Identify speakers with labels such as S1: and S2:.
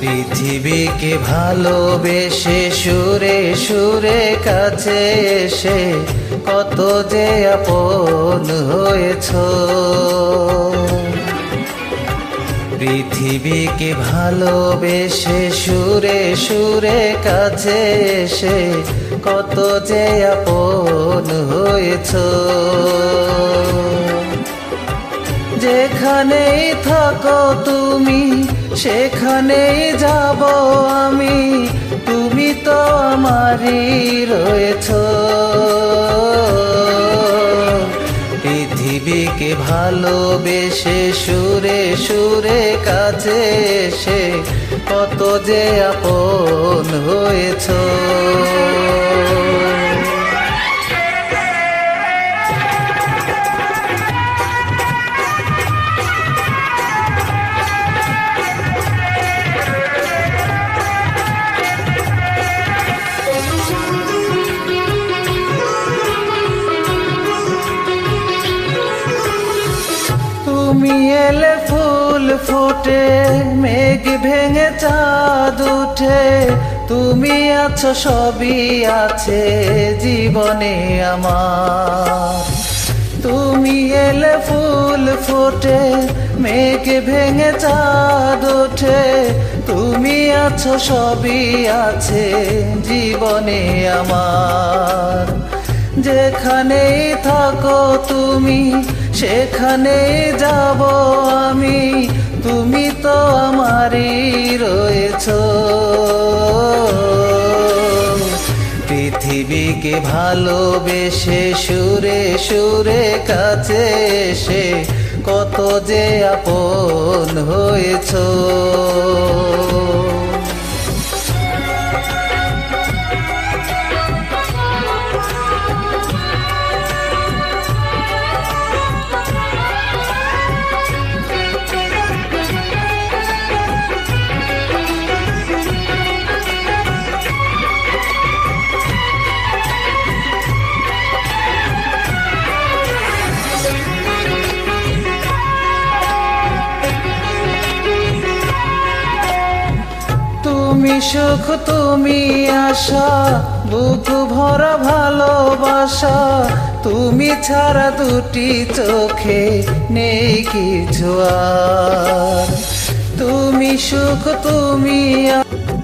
S1: পৃথিবীকে ভালোবেসে সুরে সুরে কাছে এসে কত যে আপন হয়েছ। পৃথিবীকে ভালোবেসে সুরে সুরে কাছে এসে কত যে আপন হয়েছ। যেখানেই থাকো তুমি সেখানেই যাব আমি, তুমি তো আমারই রয়েছ। পৃথিবীকে ভালোবেসে সুরে সুরে কাছে এসে কত যে আপন হয়েছ। তুমি এলে ফুল ফুটে, মেঘ ভেঙে চাঁদ উঠে। তুমি আছো, সবই আছে জীবনে আমার। তুমি এলে ফুল ফুটে, মেঘ ভেঙে চাঁদ ওঠে তুমি আছো, সবই আছে জীবনে আমার। যেখানেই থাকো তুমি, সেখানে যাব আমি। তুমি তো আমারই রয়েছ। পৃথিবীকে ভালোবেসে সুরে সুরে কাছে এসে কত যে আপন হয়েছ। তুমি সুখ, তুমি আশা, বুক ভরা ভালোবাসা। তুমি ছাড়া দুটি চোখে নেই কিছু আর। তুমি সুখ, তুমি